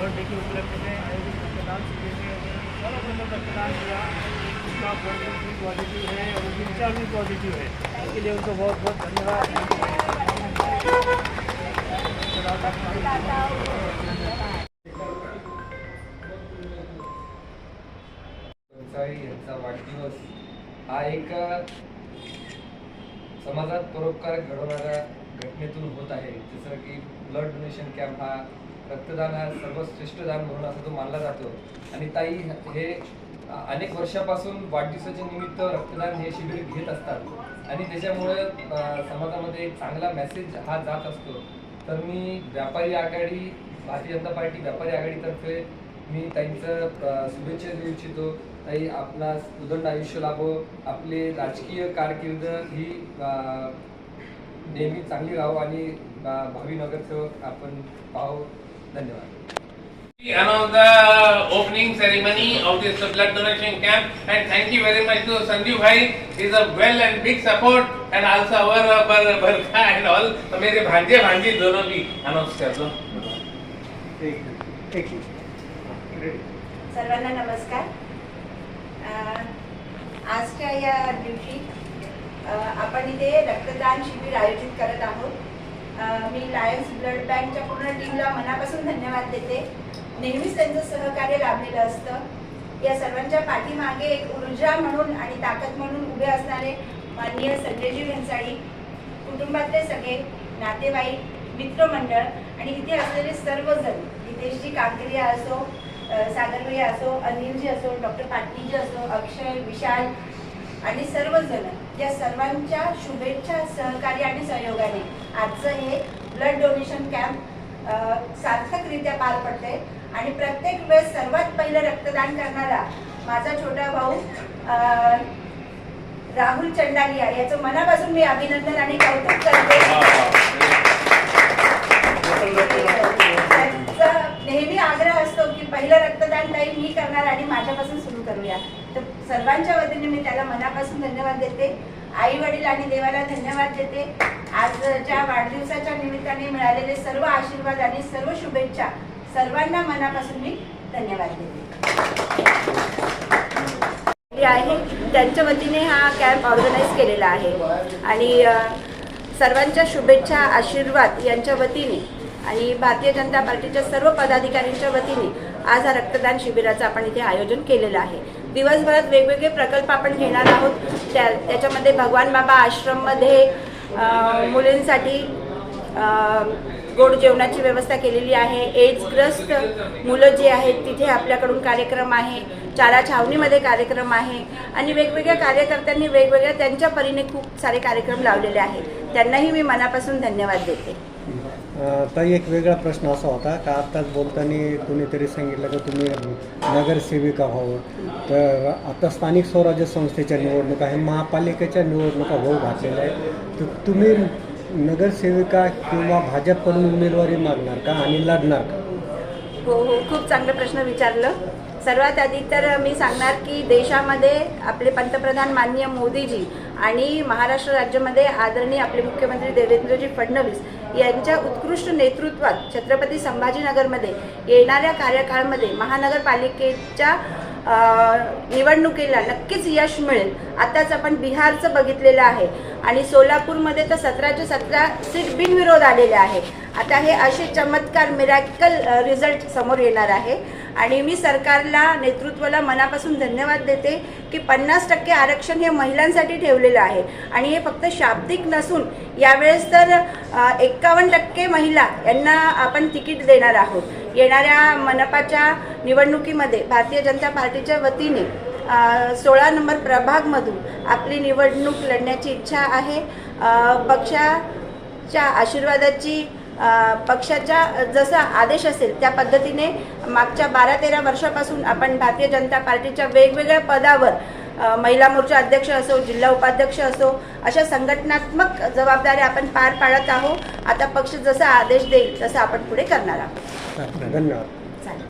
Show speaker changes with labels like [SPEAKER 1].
[SPEAKER 1] Birthday के उपलक्ष्य में आयोजित रक्तदान शिविर में और लोगों रक्तदान किया। उनका ब्लड ग्रुप भी पॉजिटिव है और उनकी रिचार्ज भी पॉजिटिव है। इसके लिए उनको बहुत बहुत धन्यवाद।
[SPEAKER 2] यांचा वाढदिवस हा एक, समाजात परोपकार घडवणाऱ्या घटनेतून होत आहे. जसं की ब्लड डोनेशन कॅम्प हा रक्तदान हा सर्वश्रेष्ठ दान म्हणून असा तो मानला जातो. आणि ताई हे अनेक वर्षापासून वाढदिवसाच्या निमित्त रक्तदान हे शिबिर घेत असतात. आणि त्याच्यामुळे समाजामध्ये एक चांगला मेसेज हा जात असतो. तर मी व्यापारी आघाडी भारतीय जनता पार्टी व्यापारी आघाडीतर्फे मी ताईंचं शुभेच्छा देऊ इच्छितो. ताई आपणास उदंड आयुष्य लाभो. आपले राजकीय कारकीर्द ही नेहमी चांगली राहो आणि भावी नगरसेवक आपण पाहू. धन्यवाद
[SPEAKER 3] We announce the opening ceremony of this blood donation camp and thank you very much to Sanjeev Bhai. He is a well and big support and also our uh, Bar- Barkha and all. तो मेरे भांजे भांजी दोनों भी announce कर दो.
[SPEAKER 4] सर्वांना नमस्कार अ, आजच्या या दिवशी अ, आपण इथे रक्तदान शिबिर आयोजित करत आहोत मी लायन्स ब्लड बँकच्या पूर्ण टीमला मनापासून धन्यवाद देते. नेहमीच त्यांचं सहकार्य लाभलेलं असतं. या सर्वांच्या पाठीमागे एक ऊर्जा म्हणून आणि ताकद म्हणून उभे असणारे माननीय संजयजी घनसाळी कुटुंबातले सगळे नातेवाईक मित्रमंडळ आणि इथे असलेले सर्वजण हितेशजी कांकरिया असो अ, असो अनिलजी असो डॉक्टर पाटणीजी असो अक्षय विशाल आणि सर्वजण या सर्वांच्या शुभेच्छा सहकार्य आणि सहयोगाने आजचं हे ब्लड डोनेशन कॅम्प सार्थकरित्या पार पडते आणि प्रत्येक वेळेस सर्वात पहिलं रक्तदान करणारा माझा छोटा भाऊ राहुल चंडालिया याचं मनापासून मी अभिनंदन आणि कौतुक करते त्यांचा नेहमी आग्रह असतो की पहिलं रक्तदान ताई मी करणार आणि माझ्यापासून सुरू करूया. तर सर्वांच्या वतीने मी त्याला मनापासून धन्यवाद देते. आई वडील आणि देवाला धन्यवाद देते. आजच्या वाढदिवसाच्या निमित्ताने मिळालेले सर्व आशीर्वाद आणि सर्व शुभेच्छा सर्वांना मनापासून मी धन्यवाद देते. आहे त्यांच्या वतीने हा कॅम्प ऑर्गनाईज केलेला आहे. आणि सर्वांच्या शुभेच्छा आशीर्वाद यांच्या वतीने आणि भारतीय जनता पार्टीच्या सर्व पदाधिकाऱ्यांच्या वतीने आज हा रक्तदान शिबिराचं आपण इथे आयोजन केलेलं आहे. दिवसभरात वेगवेगळे प्रकल्प आपण घेणार आहोत. त्या त्याच्यामध्ये भगवान बाबा आश्रममध्ये मुलींसाठी गोड जेवणाची व्यवस्था केलेली आहे. एड्सग्रस्त मुलं जे आहेत तिथे आपल्याकडून कार्यक्रम आहे. चारा छावणीमध्ये कार्यक्रम आहे. आणि वेगवेगळ्या कार्यकर्त्यांनी वेगवेगळ्या त्यांच्या परीने खूप सारे कार्यक्रम लावलेले आहेत. त्यांनाही मी मनापासून धन्यवाद देते.
[SPEAKER 5] ताई एक वेगळा प्रश्न असा होता का आत्ताच बोलताना कुणीतरी सांगितलं की तुम्ही नगरसेविका व्हावं. तर आता स्थानिक स्वराज्य संस्थेच्या निवडणुका आहे महापालिकेच्या निवडणुका होऊ घातलेल्या आहेत. तर तुम्ही नगरसेविका किंवा भाजपकडून उमेदवारी मागणार का आणि लढणार का?
[SPEAKER 4] हो हो खूप चांगला प्रश्न विचारलं. सर्वात आधी तर मी सांगणार की देशामध्ये आपले पंतप्रधान माननीय मोदीजी आणि महाराष्ट्र राज्यामध्ये आदरणीय आपले मुख्यमंत्री देवेंद्रजी फडणवीस यांच्या उत्कृष्ट नेतृत्वात छत्रपती संभाजीनगरमध्ये येणाऱ्या कार्यकाळामध्ये महानगरपालिकेच्या निवडणुकीला नक्कीच यश मिळेल. आताच आपण बिहारचं बघितलेलं आहे. आणि सोलापूरमध्ये तर सतराचे सतरा सीट बिनविरोध आलेले आहे. आता हे असे चमत्कार मिरॅकल रिझल्ट समोर येणार आहे. आणि मी सरकारला नेतृत्वाला मनापासून धन्यवाद देते की पन्नास टक्के आरक्षण हे महिलांसाठी ठेवलेलं आहे. आणि हे फक्त शाब्दिक नसून यावेळेस तर एक्कावन्न टक्के महिला यांना आपण तिकीट देणार आहोत. येणाऱ्या मनपाच्या निवडणुकीमध्ये भारतीय जनता पार्टीच्या वतीने सोळा नंबर प्रभागमधून आपली निवडणूक लढण्याची इच्छा आहे. पक्षाच्या आशीर्वादाची पक्षाच्या जसा आदेश असेल त्या पद्धतीने मागच्या बारा तेरा वर्षापासून आपण भारतीय जनता पार्टीच्या वेगवेगळ्या पदावर महिला मोर्चा अध्यक्ष असो जिल्हा उपाध्यक्ष असो अशा संघटनात्मक जबाबदाऱ्या आपण पार पाडत आहोत. आता पक्ष जसा आदेश देईल तसं आपण पुढे करणार आहोत.
[SPEAKER 5] धन्यवाद.